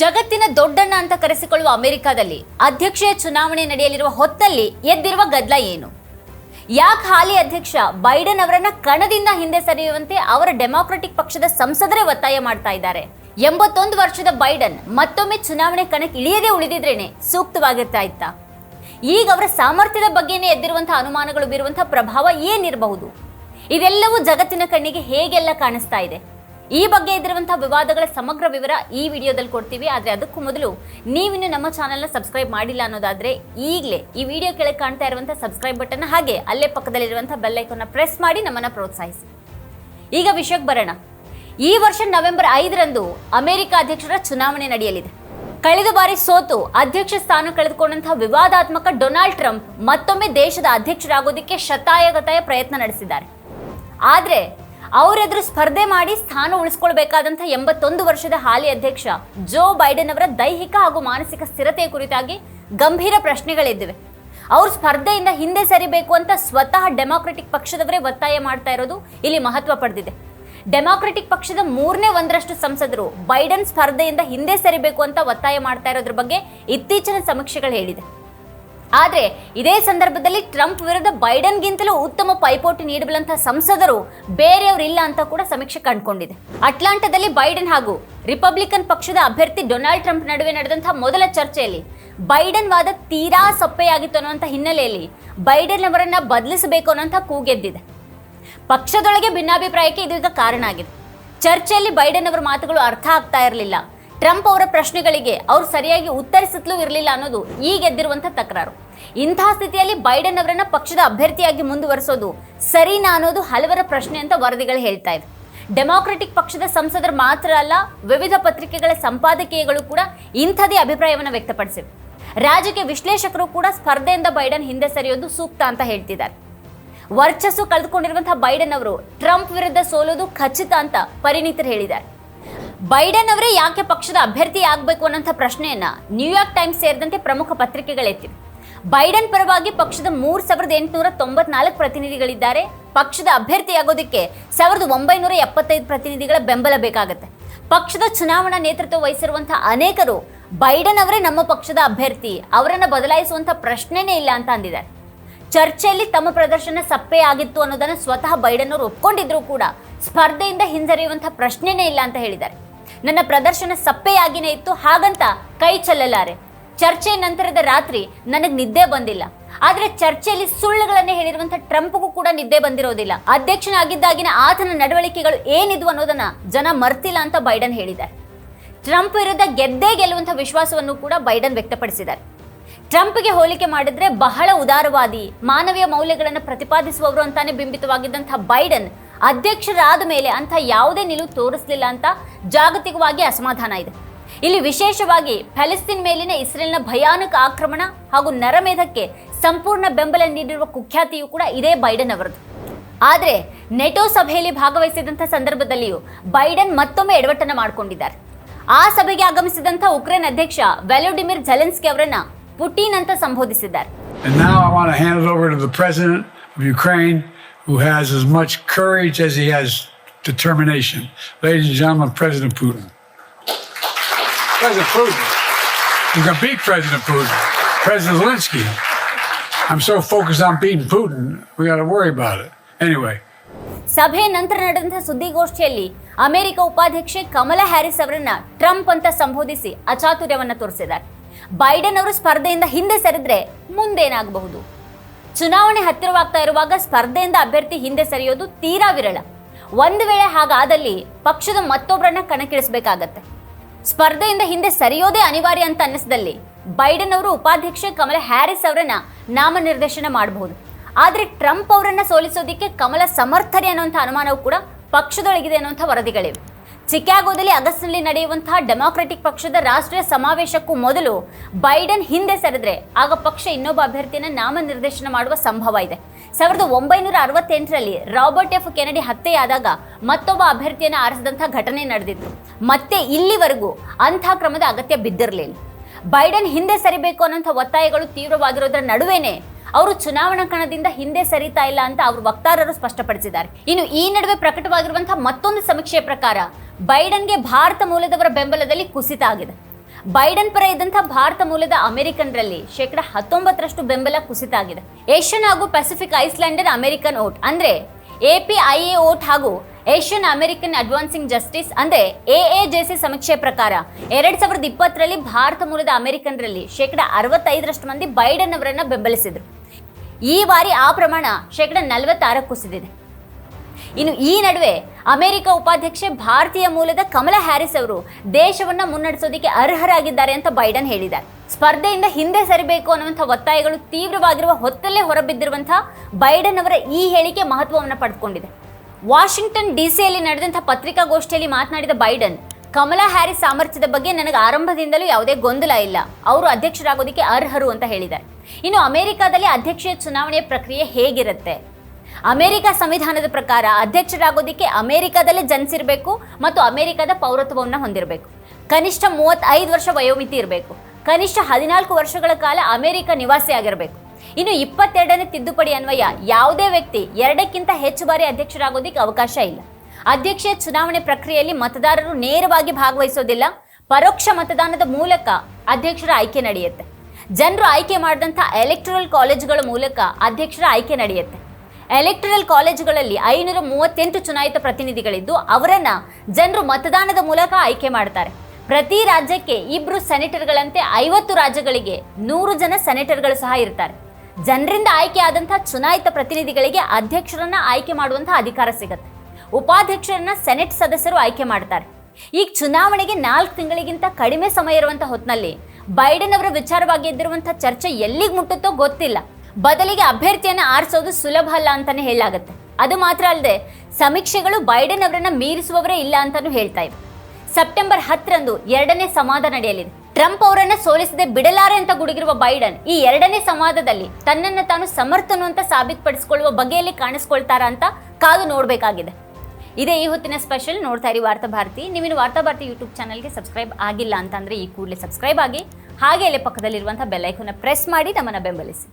ಜಗತ್ತಿನ ದೊಡ್ಡಣ್ಣ ಅಂತ ಕರೆಸಿಕೊಳ್ಳುವ ಅಮೆರಿಕದಲ್ಲಿ ಅಧ್ಯಕ್ಷೀಯ ಚುನಾವಣೆ ನಡೆಯಲಿರುವ ಹೊತ್ತಲ್ಲಿ ಎದ್ದಿರುವ ಗದ್ದಲ ಏನು? ಯಾಕೆ ಹಾಲಿ ಅಧ್ಯಕ್ಷ ಬೈಡನ್ ಅವರನ್ನ ಕಣದಿಂದ ಹಿಂದೆ ಸರಿಯುವಂತೆ ಅವರ ಡೆಮಾಕ್ರೆಟಿಕ್ ಪಕ್ಷದ ಸಂಸದರೇ ಒತ್ತಾಯ ಮಾಡ್ತಾ ಇದ್ದಾರೆ. ಎಂಬತ್ತೊಂದು ವರ್ಷದ ಬೈಡನ್ ಮತ್ತೊಮ್ಮೆ ಚುನಾವಣೆ ಕಣಕ್ಕೆ ಇಳಿಯದೇ ಉಳಿದಿದ್ರೇನೆ ಸೂಕ್ತವಾಗಿರ್ತಾ ಇತ್ತ? ಈಗ ಅವರ ಸಾಮರ್ಥ್ಯದ ಬಗ್ಗೆನೇ ಎದ್ದಿರುವಂತಹ ಅನುಮಾನಗಳು ಬೀರುವಂತಹ ಪ್ರಭಾವ ಏನಿರಬಹುದು? ಇದೆಲ್ಲವೂ ಜಗತ್ತಿನ ಕಣ್ಣಿಗೆ ಹೇಗೆಲ್ಲ ಕಾಣಿಸ್ತಾ ಇದೆ? ಈ ಬಗ್ಗೆ ಇದ್ದಿರುವಂತಹ ವಿವಾದಗಳ ಸಮಗ್ರ ವಿವರ ಈ ವಿಡಿಯೋದಲ್ಲಿ ಕೊಡ್ತೀವಿ. ಆದರೆ ಅದಕ್ಕೂ ಮೊದಲು ನೀವಿನ್ನು ನಮ್ಮ ಚಾನಲ್ನ ಸಬ್ಸ್ಕ್ರೈಬ್ ಮಾಡಿಲ್ಲ ಅನ್ನೋದಾದ್ರೆ ಈಗಲೇ ಈ ವಿಡಿಯೋ ಕೆಳಗೆ ಕಾಣ್ತಾ ಇರುವಂಥ ಸಬ್ಸ್ಕ್ರೈಬ್ ಬಟನ್ ಹಾಗೆ ಅಲ್ಲೇ ಪಕ್ಕದಲ್ಲಿರುವಂಥ ಬೆಲ್ ಐಕಾನ್ನ ಪ್ರೆಸ್ ಮಾಡಿ ನಮ್ಮನ್ನ ಪ್ರೋತ್ಸಾಹಿಸಿ. ಈಗ ವಿಷಯಕ್ಕೆ ಬರೋಣ. ಈ ವರ್ಷ ನವೆಂಬರ್ ಐದರಂದು ಅಮೆರಿಕ ಅಧ್ಯಕ್ಷರ ಚುನಾವಣೆ ನಡೆಯಲಿದೆ. ಕಳೆದ ಬಾರಿ ಸೋತು ಅಧ್ಯಕ್ಷ ಸ್ಥಾನ ಕಳೆದುಕೊಂಡಂತಹ ವಿವಾದಾತ್ಮಕ ಡೊನಾಲ್ಡ್ ಟ್ರಂಪ್ ಮತ್ತೊಮ್ಮೆ ದೇಶದ ಅಧ್ಯಕ್ಷರಾಗೋದಕ್ಕೆ ಶತಾಯಗತಾಯ ಪ್ರಯತ್ನ ನಡೆಸಿದ್ದಾರೆ. ಆದ್ರೆ ಅವರೆದುರು ಸ್ಪರ್ಧೆ ಮಾಡಿ ಸ್ಥಾನ ಉಳಿಸ್ಕೊಳ್ಬೇಕಾದಂತಹ ಎಂಬತ್ತೊಂದು ವರ್ಷದ ಹಾಲಿ ಅಧ್ಯಕ್ಷ ಜೋ ಬೈಡನ್ ಅವರ ದೈಹಿಕ ಹಾಗೂ ಮಾನಸಿಕ ಸ್ಥಿರತೆಯ ಕುರಿತಾಗಿ ಗಂಭೀರ ಪ್ರಶ್ನೆಗಳಿದ್ದಿವೆ. ಅವ್ರ ಸ್ಪರ್ಧೆಯಿಂದ ಹಿಂದೆ ಸರಿಬೇಕು ಅಂತ ಸ್ವತಃ ಡೆಮಾಕ್ರೆಟಿಕ್ ಪಕ್ಷದವರೇ ಒತ್ತಾಯ ಮಾಡ್ತಾ ಇರೋದು ಇಲ್ಲಿ ಮಹತ್ವ ಪಡೆದಿದೆ. ಡೆಮಾಕ್ರೆಟಿಕ್ ಪಕ್ಷದ ಮೂರನೇ ಒಂದರಷ್ಟು ಸಂಸದರು ಬೈಡನ್ ಸ್ಪರ್ಧೆಯಿಂದ ಹಿಂದೆ ಸರಿಬೇಕು ಅಂತ ಒತ್ತಾಯ ಮಾಡ್ತಾ ಇರೋದ್ರ ಬಗ್ಗೆ ಇತ್ತೀಚಿನ ಸಮೀಕ್ಷೆಗಳು ಹೇಳಿದೆ. ಆದ್ರೆ ಇದೇ ಸಂದರ್ಭದಲ್ಲಿ ಟ್ರಂಪ್ ವಿರುದ್ಧ ಬೈಡನ್ಗಿಂತಲೂ ಉತ್ತಮ ಪೈಪೋಟಿ ನೀಡಬಲ್ಲಂತಹ ಸಂಸದರು ಬೇರೆಯವರಿಲ್ಲ ಅಂತ ಕೂಡ ಸಮೀಕ್ಷೆ ಕಂಡುಕೊಂಡಿದೆ. ಅಟ್ಲಾಂಟಾದಲ್ಲಿ ಬೈಡನ್ ಹಾಗೂ ರಿಪಬ್ಲಿಕನ್ ಪಕ್ಷದ ಅಭ್ಯರ್ಥಿ ಡೊನಾಲ್ಡ್ ಟ್ರಂಪ್ ನಡುವೆ ನಡೆದಂತಹ ಮೊದಲ ಚರ್ಚೆಯಲ್ಲಿ ಬೈಡನ್ ವಾದ ತೀರಾ ಸಪ್ಪೆಯಾಗಿತ್ತು ಅನ್ನುವಂಥ ಹಿನ್ನೆಲೆಯಲ್ಲಿ ಬೈಡನ್ ಅವರನ್ನ ಬದಲಿಸಬೇಕು ಅನ್ನೋಂಥ ಕೂಗೆದ್ದಿದೆ ಪಕ್ಷದೊಳಗೆ ಭಿನ್ನಾಭಿಪ್ರಾಯಕ್ಕೆ ಇದು ಕಾರಣ ಆಗಿದೆ. ಚರ್ಚೆಯಲ್ಲಿ ಬೈಡನ್ ಅವರ ಮಾತುಗಳು ಅರ್ಥ ಆಗ್ತಾ ಇರಲಿಲ್ಲ. ಟ್ರಂಪ್ ಅವರ ಪ್ರಶ್ನೆಗಳಿಗೆ ಅವರು ಸರಿಯಾಗಿ ಉತ್ತರಿಸುತ್ತಲೂ ಇರಲಿಲ್ಲ ಅನ್ನೋದು ಈಗ ಎದ್ದಿರುವಂಥ ತಕರಾರು. ಇಂತಹ ಸ್ಥಿತಿಯಲ್ಲಿ ಬೈಡನ್ ಅವರನ್ನ ಪಕ್ಷದ ಅಭ್ಯರ್ಥಿಯಾಗಿ ಮುಂದುವರಿಸೋದು ಸರಿನಾ ಅನ್ನೋದು ಹಲವರ ಪ್ರಶ್ನೆ ಅಂತ ವರದಿಗಳು ಹೇಳ್ತಾ ಇದೆ ಡೆಮಾಕ್ರೆಟಿಕ್ ಪಕ್ಷದ ಸಂಸದರು ಮಾತ್ರ ಅಲ್ಲ, ವಿವಿಧ ಪತ್ರಿಕೆಗಳ ಸಂಪಾದಕೀಯಗಳು ಕೂಡ ಇಂಥದೇ ಅಭಿಪ್ರಾಯವನ್ನು ವ್ಯಕ್ತಪಡಿಸಿವೆ. ರಾಜಕೀಯ ವಿಶ್ಲೇಷಕರು ಕೂಡ ಸ್ಪರ್ಧೆಯಿಂದ ಬೈಡನ್ ಹಿಂದೆ ಸರಿಯೋದು ಸೂಕ್ತ ಅಂತ ಹೇಳ್ತಿದ್ದಾರೆ. ವರ್ಚಸ್ಸು ಕಳೆದುಕೊಂಡಿರುವಂತಹ ಬೈಡನ್ ಅವರು ಟ್ರಂಪ್ ವಿರುದ್ಧ ಸೋಲೋದು ಖಚಿತ ಅಂತ ಪರಿಣಿತರು ಹೇಳಿದ್ದಾರೆ. ಬೈಡನ್ ಅವರೇ ಯಾಕೆ ಪಕ್ಷದ ಅಭ್ಯರ್ಥಿ ಆಗಬೇಕು ಅನ್ನೋಂಥ ಪ್ರಶ್ನೆಯನ್ನ ನ್ಯೂಯಾರ್ಕ್ ಟೈಮ್ಸ್ ಸೇರಿದಂತೆ ಪ್ರಮುಖ ಪತ್ರಿಕೆಗಳೆತ್ತಿವೆ ಬೈಡನ್ ಪರವಾಗಿ ಪಕ್ಷದ ಮೂರು ಸಾವಿರದ ಎಂಟುನೂರ ತೊಂಬತ್ನಾಲ್ಕು ಪ್ರತಿನಿಧಿಗಳಿದ್ದಾರೆ. ಪಕ್ಷದ ಅಭ್ಯರ್ಥಿಯಾಗೋದಕ್ಕೆ ಸಾವಿರದ ಒಂಬೈನೂರ ಎಪ್ಪತ್ತೈದು ಪ್ರತಿನಿಧಿಗಳ ಬೆಂಬಲ ಬೇಕಾಗುತ್ತೆ. ಪಕ್ಷದ ಚುನಾವಣಾ ನೇತೃತ್ವ ವಹಿಸಿರುವಂಥ ಅನೇಕರು ಬೈಡನ್ ಅವರೇ ನಮ್ಮ ಪಕ್ಷದ ಅಭ್ಯರ್ಥಿ, ಅವರನ್ನು ಬದಲಾಯಿಸುವಂಥ ಪ್ರಶ್ನೆನೇ ಇಲ್ಲ ಅಂತ ಅಂದಿದ್ದಾರೆ. ಚರ್ಚೆಯಲ್ಲಿ ತಮ್ಮ ಪ್ರದರ್ಶನ ಸಪ್ಪೆ ಆಗಿತ್ತು ಅನ್ನೋದನ್ನು ಸ್ವತಃ ಬೈಡನ್ ಅವರು ಒಪ್ಕೊಂಡಿದ್ರು ಕೂಡ ಸ್ಪರ್ಧೆಯಿಂದ ಹಿಂಜರಿಯುವಂಥ ಪ್ರಶ್ನೆನೇ ಇಲ್ಲ ಅಂತ ಹೇಳಿದ್ದಾರೆ. ನನ್ನ ಪ್ರದರ್ಶನ ಸಪ್ಪೆಯಾಗಿನೇ ಇತ್ತು ಹಾಗಂತ ಕೈ ಚೆಲ್ಲಲಾರೆ. ಚರ್ಚೆ ನಂತರದ ರಾತ್ರಿ ನನಗೆ ನಿದ್ದೆ ಬಂದಿಲ್ಲ. ಆದರೆ ಚರ್ಚೆಯಲ್ಲಿ ಸುಳ್ಳುಗಳನ್ನೇ ಹೇಳಿರುವಂತಹ ಟ್ರಂಪ್ಗೂ ಕೂಡ ನಿದ್ದೆ ಬಂದಿರೋದಿಲ್ಲ. ಅಧ್ಯಕ್ಷನಾಗಿದ್ದಾಗಿನ ಆತನ ನಡವಳಿಕೆಗಳು ಏನಿದ್ವು ಅನ್ನೋದನ್ನ ಜನ ಮರ್ತಿಲ್ಲ ಅಂತ ಬೈಡನ್ ಹೇಳಿದ್ದಾರೆ. ಟ್ರಂಪ್ ವಿರುದ್ಧ ಗೆದ್ದೇ ಗೆಲ್ಲುವಂತಹ ವಿಶ್ವಾಸವನ್ನು ಕೂಡ ಬೈಡನ್ ವ್ಯಕ್ತಪಡಿಸಿದ್ದಾರೆ. ಟ್ರಂಪ್ಗೆ ಹೋಲಿಕೆ ಮಾಡಿದ್ರೆ ಬಹಳ ಉದಾರವಾದಿ, ಮಾನವೀಯ ಮೌಲ್ಯಗಳನ್ನು ಪ್ರತಿಪಾದಿಸುವವರು ಅಂತಾನೆ ಬಿಂಬಿತವಾಗಿದ್ದಂತಹ ಬೈಡನ್ ಅಧ್ಯಕ್ಷರಾದ ಮೇಲೆ ಅಂಥ ಯಾವುದೇ ನಿಲುವು ತೋರಿಸಲಿಲ್ಲ ಅಂತ ಜಾಗತಿಕವಾಗಿ ಅಸಮಾಧಾನ ಇದೆ. ಇಲ್ಲಿ ವಿಶೇಷವಾಗಿ ಫೆಲಿಸ್ತೀನ್ ಮೇಲಿನ ಇಸ್ರೇಲ್ನ ಭಯಾನಕ ಆಕ್ರಮಣ ಹಾಗೂ ನರಮೇಧಕ್ಕೆ ಸಂಪೂರ್ಣ ಬೆಂಬಲ ನೀಡಿರುವ ಕುಖ್ಯಾತಿಯು ಕೂಡ ಇದೇ ಬೈಡನ್ ಅವರದು ಆದರೆ ನೆಟೋ ಸಭೆಯಲ್ಲಿ ಭಾಗವಹಿಸಿದಂಥ ಸಂದರ್ಭದಲ್ಲಿಯೂ ಬೈಡನ್ ಮತ್ತೊಮ್ಮೆ ಎಡವಟ್ಟನ್ನು ಮಾಡಿಕೊಂಡಿದ್ದಾರೆ. ಆ ಸಭೆಗೆ ಆಗಮಿಸಿದಂಥ ಉಕ್ರೇನ್ ಅಧ್ಯಕ್ಷ ವ್ಯಾಲೋಡಿಮಿರ್ ಝೆಲೆನ್ಸ್ಕಿ ಅವರನ್ನ ಪುಟಿನ್ ಅಂತ ಸಂಬೋಧಿಸಿದ್ದಾರೆ. Who has as much courage as he has determination. Ladies and gentlemen, President Putin. President Putin. You can beat President Putin. President Zelensky. I'm so focused on beating Putin, we got to worry about it. Anyway, ಸಭೆ ನಂತರ ನಡೆದಂತಹ ಸುದ್ದಿಗೋಷ್ಠಿಯಲ್ಲಿ America ಉಪಾಧ್ಯಕ್ಷೆ Kamala Harris ಅವರನ್ನ Trump ಅಂತ ಸಂಬೋಧಿಸಿ ಅಚಾತುರ್ಯವನ್ನ ತೋರಿಸಿದ್ದಾರೆ Biden ಅವರು ಸ್ಪರ್ಧೆಯಿಂದ ಹಿಂದೆ ಸರಿದ್ರೆ ಮುಂದೇನಾಗಬಹುದು ಚುನಾವಣೆ ಹತ್ತಿರವಾಗ್ತಾ ಇರುವಾಗ ಸ್ಪರ್ಧೆಯಿಂದ ಅಭ್ಯರ್ಥಿ ಹಿಂದೆ ಸರಿಯೋದು ತೀರಾ ವಿರಳ. ಒಂದು ವೇಳೆ ಹಾಗಾದಲ್ಲಿ ಪಕ್ಷದ ಮತ್ತೊಬ್ಬರನ್ನ ಕಣಕ್ಕಿಳಿಸಬೇಕಾಗತ್ತೆ. ಸ್ಪರ್ಧೆಯಿಂದ ಹಿಂದೆ ಸರಿಯೋದೇ ಅನಿವಾರ್ಯ ಅಂತ ಅನ್ನಿಸಿದಲ್ಲಿ ಬೈಡನ್ ಅವರು ಉಪಾಧ್ಯಕ್ಷ ಕಮಲ ಹ್ಯಾರಿಸ್ ಅವರನ್ನ ನಾಮನಿರ್ದೇಶನ ಮಾಡಬಹುದು. ಆದರೆ ಟ್ರಂಪ್ ಅವರನ್ನ ಸೋಲಿಸೋದಕ್ಕೆ ಕಮಲ ಸಮರ್ಥರೇ ಅನ್ನುವಂಥ ಅನುಮಾನವು ಕೂಡ ಪಕ್ಷದೊಳಗಿದೆ ಅನ್ನುವಂಥ ವರದಿಗಳಿವೆ. ಚಿಕಾಗೋದಲ್ಲಿ ಆಗಸ್ಟ್ನಲ್ಲಿ ನಡೆಯುವಂತಹ ಡೆಮಾಕ್ರೆಟಿಕ್ ಪಕ್ಷದ ರಾಷ್ಟ್ರೀಯ ಸಮಾವೇಶಕ್ಕೂ ಮೊದಲು ಬೈಡನ್ ಹಿಂದೆ ಸರಿದ್ರೆ ಆಗ ಪಕ್ಷ ಇನ್ನೊಬ್ಬ ಅಭ್ಯರ್ಥಿಯನ್ನ ನಾಮನಿರ್ದೇಶನ ಮಾಡುವ ಸಂಭವ ಇದೆ. ಸಾವಿರದ ಒಂಬೈನೂರ ಅರವತ್ತೆಂಟರಲ್ಲಿ ರಾಬರ್ಟ್ ಎಫ್ ಕೆನಡಿ ಹತ್ಯೆಯಾದಾಗ ಮತ್ತೊಬ್ಬ ಅಭ್ಯರ್ಥಿಯನ್ನು ಆರಿಸಿದಂಥ ಘಟನೆ ನಡೆದಿತ್ತು. ಮತ್ತೆ ಇಲ್ಲಿವರೆಗೂ ಅಂಥ ಕ್ರಮದ ಅಗತ್ಯ ಬಿದ್ದಿರಲಿಲ್ಲ. ಬೈಡನ್ ಹಿಂದೆ ಸರಿಬೇಕು ಅನ್ನೋಂಥ ಒತ್ತಾಯಗಳು ತೀವ್ರವಾಗಿರೋದ್ರ ನಡುವೆನೇ ಅವರು ಚುನಾವಣಾ ಕಣದಿಂದ ಹಿಂದೆ ಸರಿತಾ ಇಲ್ಲ ಅಂತ ಅವರು ವಕ್ತಾರರು ಸ್ಪಷ್ಟಪಡಿಸಿದ್ದಾರೆ. ಇನ್ನು ಈ ನಡುವೆ ಪ್ರಕಟವಾಗಿರುವಂತಹ ಮತ್ತೊಂದು ಸಮೀಕ್ಷೆಯ ಪ್ರಕಾರ ಬೈಡನ್ಗೆ ಭಾರತ ಮೂಲದವರ ಬೆಂಬಲದಲ್ಲಿ ಕುಸಿತ ಆಗಿದೆ. ಬೈಡನ್ ಪರ ಇದ್ದಂಥ ಭಾರತ ಮೂಲದ ಅಮೆರಿಕನ್ರಲ್ಲಿ ಶೇಕಡ ಹತ್ತೊಂಬತ್ತರಷ್ಟು ಬೆಂಬಲ ಕುಸಿತ ಆಗಿದೆ. ಏಷ್ಯನ್ ಹಾಗೂ ಪೆಸಿಫಿಕ್ ಐಸ್ಲ್ಯಾಂಡರ್ ಅಮೆರಿಕನ್ ಓಟ್ ಅಂದ್ರೆ ಎ ಓಟ್ ಹಾಗೂ ಏಷ್ಯನ್ ಅಮೆರಿಕನ್ ಅಡ್ವಾನ್ಸಿಂಗ್ ಜಸ್ಟಿಸ್ ಅಂದ್ರೆ ಸಿ ಸಮೀಕ್ಷೆ ಪ್ರಕಾರ ಎರಡ್ ಸಾವಿರದ ಇಪ್ಪತ್ತರಲ್ಲಿ ಭಾರತ ಮೂಲದ ಅಮೆರಿಕನ್ರಲ್ಲಿ ಶೇಕಡ ಅರವತ್ತೈದರಷ್ಟು ಮಂದಿ ಬೈಡನ್ ಅವರನ್ನ ಬೆಂಬಲಿಸಿದ್ರು. ಈ ಬಾರಿ ಆ ಪ್ರಮಾಣ ಶೇಕಡ ನಲವತ್ತಾರಕ್ಕೆ ಕುಸಿದಿದೆ. ಇನ್ನು ಈ ನಡುವೆ ಅಮೆರಿಕ ಉಪಾಧ್ಯಕ್ಷೆ ಭಾರತೀಯ ಮೂಲದ ಕಮಲಾ ಹ್ಯಾರಿಸ್ ಅವರು ದೇಶವನ್ನ ಮುನ್ನಡೆಸೋದಕ್ಕೆ ಅರ್ಹರಾಗಿದ್ದಾರೆ ಅಂತ ಬೈಡನ್ ಹೇಳಿದ್ದಾರೆ. ಸ್ಪರ್ಧೆಯಿಂದ ಹಿಂದೆ ಸರಿಬೇಕು ಅನ್ನುವಂಥ ಒತ್ತಾಯಗಳು ತೀವ್ರವಾಗಿರುವ ಹೊತ್ತಲ್ಲೇ ಹೊರಬಿದ್ದಿರುವಂಥ ಬೈಡನ್ ಅವರ ಈ ಹೇಳಿಕೆ ಮಹತ್ವವನ್ನು ಪಡೆದುಕೊಂಡಿದೆ. ವಾಷಿಂಗ್ಟನ್ ಡಿಸಿಯಲ್ಲಿ ನಡೆದಂಥ ಪತ್ರಿಕಾಗೋಷ್ಠಿಯಲ್ಲಿ ಮಾತನಾಡಿದ ಬೈಡನ್ ಕಮಲಾ ಹ್ಯಾರಿಸ್ ಸಾಮರ್ಥ್ಯದ ಬಗ್ಗೆ ನನಗೆ ಆರಂಭದಿಂದಲೂ ಯಾವುದೇ ಗೊಂದಲ ಇಲ್ಲ. ಅವರು ಅಧ್ಯಕ್ಷರಾಗೋದಕ್ಕೆ ಅರ್ಹರು ಅಂತ ಹೇಳಿದ್ದಾರೆ. ಇನ್ನು ಅಮೆರಿಕಾದಲ್ಲಿ ಅಧ್ಯಕ್ಷೀಯ ಚುನಾವಣೆಯ ಪ್ರಕ್ರಿಯೆ ಹೇಗಿರುತ್ತೆ? ಅಮೆರಿಕ ಸಂವಿಧಾನದ ಪ್ರಕಾರ ಅಧ್ಯಕ್ಷರಾಗೋದಕ್ಕೆ ಅಮೆರಿಕಾದಲ್ಲೇ ಜನಿಸಿರಬೇಕು ಮತ್ತು ಅಮೆರಿಕದ ಪೌರತ್ವವನ್ನು ಹೊಂದಿರಬೇಕು. ಕನಿಷ್ಠ ಮೂವತ್ತೈದು ವರ್ಷ ವಯೋಮಿತಿ ಇರಬೇಕು. ಕನಿಷ್ಠ ಹದಿನಾಲ್ಕು ವರ್ಷಗಳ ಕಾಲ ಅಮೆರಿಕ ನಿವಾಸಿಯಾಗಿರಬೇಕು ಇನ್ನು ಇಪ್ಪತ್ತೆರಡನೇ ತಿದ್ದುಪಡಿ ಅನ್ವಯ ಯಾವುದೇ ವ್ಯಕ್ತಿ ಎರಡಕ್ಕಿಂತ ಹೆಚ್ಚು ಬಾರಿ ಅಧ್ಯಕ್ಷರಾಗೋದಕ್ಕೆ ಅವಕಾಶ ಇಲ್ಲ. ಅಧ್ಯಕ್ಷೀಯ ಚುನಾವಣೆ ಪ್ರಕ್ರಿಯೆಯಲ್ಲಿ ಮತದಾರರು ನೇರವಾಗಿ ಭಾಗವಹಿಸೋದಿಲ್ಲ. ಪರೋಕ್ಷ ಮತದಾನದ ಮೂಲಕ ಅಧ್ಯಕ್ಷರ ಆಯ್ಕೆ ನಡೆಯುತ್ತೆ. ಜನರು ಆಯ್ಕೆ ಮಾಡಿದಂಥ ಎಲೆಕ್ಟ್ರಲ್ ಕಾಲೇಜುಗಳ ಮೂಲಕ ಅಧ್ಯಕ್ಷರ ಆಯ್ಕೆ ನಡೆಯುತ್ತೆ. ಎಲೆಕ್ಟ್ರಲ್ ಕಾಲೇಜುಗಳಲ್ಲಿ ಐನೂರ ಮೂವತ್ತೆಂಟು ಚುನಾಯಿತ ಪ್ರತಿನಿಧಿಗಳಿದ್ದು, ಅವರನ್ನ ಜನರು ಮತದಾನದ ಮೂಲಕ ಆಯ್ಕೆ ಮಾಡ್ತಾರೆ. ಪ್ರತಿ ರಾಜ್ಯಕ್ಕೆ ಇಬ್ಬರು ಸೆನೆಟರ್ಗಳಂತೆ ಐವತ್ತು ರಾಜ್ಯಗಳಿಗೆ ನೂರು ಜನ ಸೆನೆಟರ್ಗಳು ಸಹ ಇರ್ತಾರೆ. ಜನರಿಂದ ಆಯ್ಕೆ ಆದಂತಹ ಚುನಾಯಿತ ಪ್ರತಿನಿಧಿಗಳಿಗೆ ಅಧ್ಯಕ್ಷರನ್ನ ಆಯ್ಕೆ ಮಾಡುವಂಥ ಅಧಿಕಾರ ಸಿಗತ್ತೆ. ಉಪಾಧ್ಯಕ್ಷರನ್ನ ಸೆನೆಟ್ ಸದಸ್ಯರು ಆಯ್ಕೆ ಮಾಡ್ತಾರೆ. ಈಗ ಚುನಾವಣೆಗೆ ನಾಲ್ಕು ತಿಂಗಳಿಗಿಂತ ಕಡಿಮೆ ಸಮಯ ಇರುವಂತಹ ಹೊತ್ತಿನಲ್ಲಿ ಬೈಡನ್ ಅವರ ವಿಚಾರವಾಗಿ ಎದ್ದಿರುವಂತಹ ಚರ್ಚೆ ಎಲ್ಲಿಗೆ ಮುಟ್ಟುತ್ತೋ ಗೊತ್ತಿಲ್ಲ. ಬದಲಿಗೆ ಅಭ್ಯರ್ಥಿಯನ್ನ ಆರಿಸೋದು ಸುಲಭ ಅಲ್ಲ ಅಂತಾನೆ ಹೇಳಲಾಗುತ್ತೆ. ಅದು ಮಾತ್ರ ಅಲ್ಲದೆ ಸಮೀಕ್ಷೆಗಳು ಬೈಡನ್ ಅವರನ್ನ ಮೀರಿಸುವವರೇ ಇಲ್ಲ ಅಂತಾನು ಹೇಳ್ತಾ ಇವೆ. ಸೆಪ್ಟೆಂಬರ್ ಹತ್ತರಂದು ಎರಡನೇ ಸಂವಾದ ನಡೆಯಲಿದೆ. ಟ್ರಂಪ್ ಅವರನ್ನ ಸೋಲಿಸದೆ ಬಿಡಲಾರೆ ಅಂತ ಗುಡುಗಿರುವ ಬೈಡನ್ ಈ ಎರಡನೇ ಸಂವಾದದಲ್ಲಿ ತನ್ನನ್ನು ತಾನು ಸಮರ್ಥನು ಅಂತ ಸಾಬೀತುಪಡಿಸಿಕೊಳ್ಳುವ ಬಗೆಯಲ್ಲಿ ಕಾಣಿಸ್ಕೊಳ್ತಾರ ಅಂತ ಕಾದು ನೋಡಬೇಕಾಗಿದೆ. ಇದೇ ಈ ಹೊತ್ತಿನ ಸ್ಪೆಷಲ್ ನೋಡ್ತಾ ಇರಿ ವಾರ್ತಾ ಭಾರತಿ. ನೀವಿನ್ನು ವಾರ್ತಾ ಭಾರತಿ ಯೂಟ್ಯೂಬ್ ಚಾನಲ್ಗೆ ಸಬ್ಸ್ಕ್ರೈಬ್ ಆಗಿಲ್ಲ ಅಂತಂದ್ರೆ ಈ ಕೂಡಲೇ ಸಬ್ಸ್ಕ್ರೈಬ್ ಆಗಿ ಹಾಗೆ ಅಲ್ಲೇ ಪಕ್ಕದಲ್ಲಿರುವಂತಹ ಬೆಲ್ಲೈಕನ್ನ ಪ್ರೆಸ್ ಮಾಡಿ ನಮ್ಮನ್ನ ಬೆಂಬಲಿಸಿ.